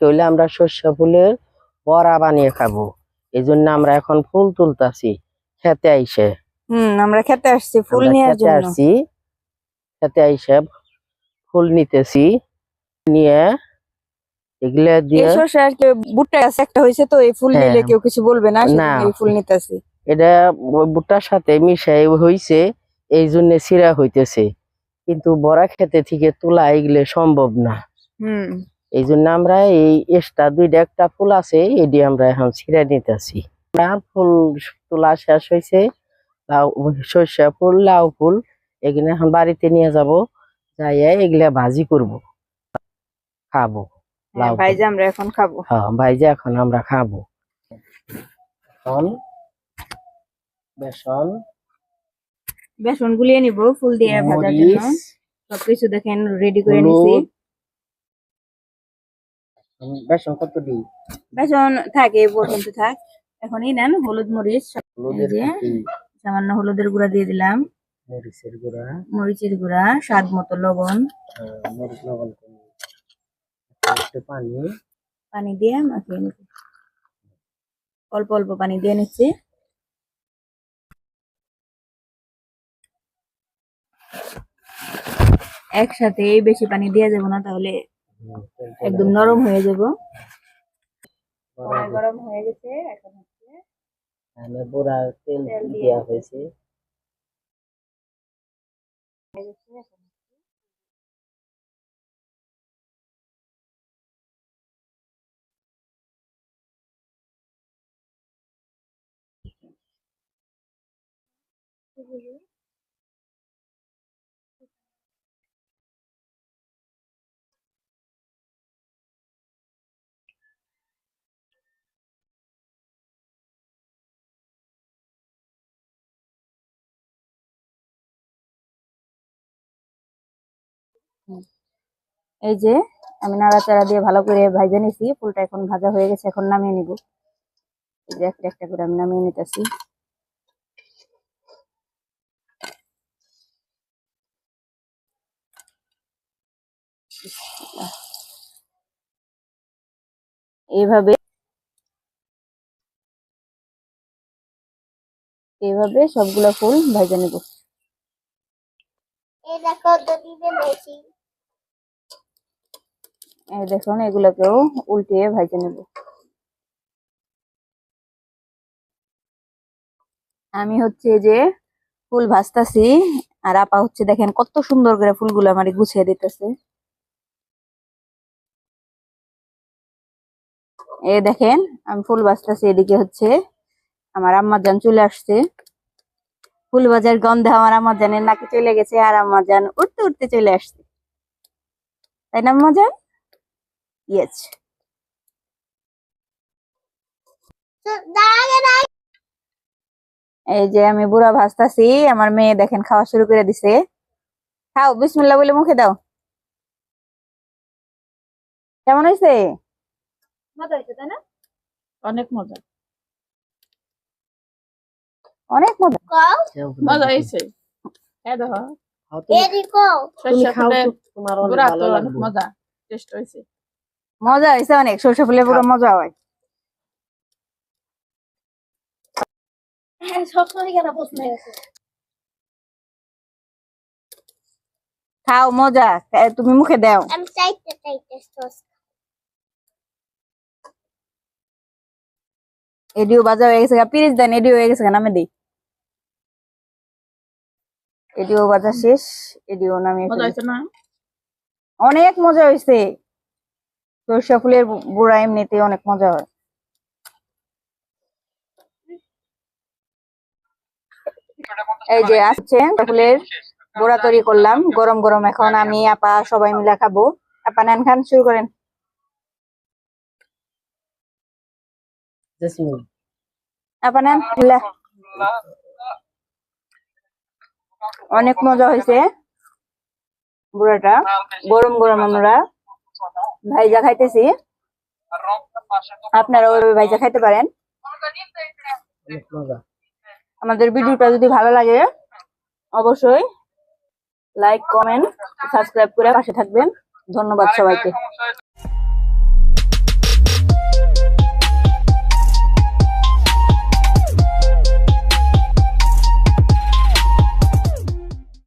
হইলে আমরা শস্য ফুলের বড়া বানিয়ে খাব। এই জন্য আমরা এখন ফুল তুলতাছি খেতে আইসে। হুম আমরা খেতে আসছি ফুল জন্য। আসছি খেতে আইসে ফুল নিতেছি নিয়ে এগুলা এই দিয়ে শসা আর কি ভুট্টা গাছ একটা হয়েছে তো এই ফুল হ্যাঁ। নিলে কেউ কিছু বলবে না? না। এই ফুল নিতেছি। এটা ভুট্টার সাথে মিশাই হইছে এই জন্য সিরা হইতেছে। কিন্তু বড়া খেতে থেকে তোলা এগুলো সম্ভব না। হুম। এই জন্য আমরা এই এক্সট্রা দুইটা একটা ফুল আছে এটি আমরা এখন ছিঁড়ে নিতেছি। ফুল তোলা শেষ হয়েছে লাউ সর্ষে ফুল লাউ ফুল এগুলো এখন বাড়িতে নিয়ে যাব যাইয়া এগুলা ভাজি করব। খাব লাউ ভাই আমরা এখন খাব। হ্যাঁ ভাইজা এখন আমরা খাব। এখন বেসন। বেসন গুলিয়ে নিব ফুল দিয়ে ভাজার জন্য। সবকিছু দেখেন রেডি করে নিছি। বেসন কত দিই? বেসন থাকে এই পর্যন্ত থাক। এখনই নেন হলুদ মরিচ। হলুদের সামান্য হলুদের গুঁড়া দিয়ে দিলাম। মরিচের গুঁড়া। মরিচের গুঁড়া স্বাদ মতো লবণ। মরিচ লবণ একটু পানি। পানি দিয়ে মাখিয়ে নিচ্ছি। অল্প অল্প পানি দিয়ে নিচ্ছি। একসাথে বেশি পানি দিয়ে যাব না তাহলে একদম নরম হয়ে যাব। গরম হয়ে গেছে এখন হচ্ছে এখানে বুড়া তেল দেওয়া হয়েছে। এই যে আমি নাড়াচাড়া দিয়ে ভালো করে ভাজে নিছি, ফুলটা এখন ভাজা হয়ে গেছে, এখন নামিয়ে নিব। এই যে একটা একটা করে আমি নামিয়ে নিতেছি। এইভাবে এইভাবে সবগুলো ফুল ভাজে নিব। কত দিবে বেশি দেখুন, এগুলোকেও উল্টিয়ে ভাজে নেব। আমি হচ্ছে যে ফুল ভাজতাছি, আর আপা হচ্ছে দেখেন কত সুন্দর করে ফুলগুলো আমার গুছিয়ে দিতেছে। এ দেখেন, আমি ফুল ভাজতাছি, এদিকে হচ্ছে আমার আম্মা জান চলে আসছে। ফুল বাজার গন্ধে আমার আম্মা জানের নাকি চলে গেছে, আর আম্মা জান উঠতে উঠতে চলে আসছে। তাই না আম্মা জান ইয়েস এই যে আমি বুড়া ভাজতাছি আমার মেয়ে দেখেন খাওয়া শুরু করে দিছে। খাও বিসমিল্লাহ বলে মুখে দাও। কেমন হয়েছে মজা হয়েছে তাই না? অনেক মজা। অনেক মজা। মজা হয়েছে হ্যাঁ দেখো। মজা টেস্ট হয়েছে মজা হয়েছে অনেক সরষে ফুলের পুরো মজা হয়। হ্যাঁ খাও মজা তুমি মুখে দাও। এডিও বাজা হয়ে গেছে পিরিচ দেন এডিও হয়ে গেছে নামে দিই। এডিও বাজা শেষ এডিও নামিয়ে মজা ফেলি। হয়েছে না? অনেক মজা হয়েছে সরষে ফুলের বুড়া এমনিতে অনেক মজা হয়। এই যে আসছে ফুলের বড়া তৈরি করলাম। গরম গরম এখন আমি আপা সবাই মিলে খাব। আপা নেন খান শুরু করেন। আপা নেন অনেক মজা হয়েছে বুড়াটা। গরম গরম আমরা। ভাইজা খাইতেছি। আপনারা ওইভাবে ভাইজা খাইতে পারেন। আমাদের ভিডিওটা যদি ভালো লাগে, অবশ্যই লাইক কমেন্ট সাবস্ক্রাইব করে পাশে থাকবেন। ধন্যবাদ সবাইকে।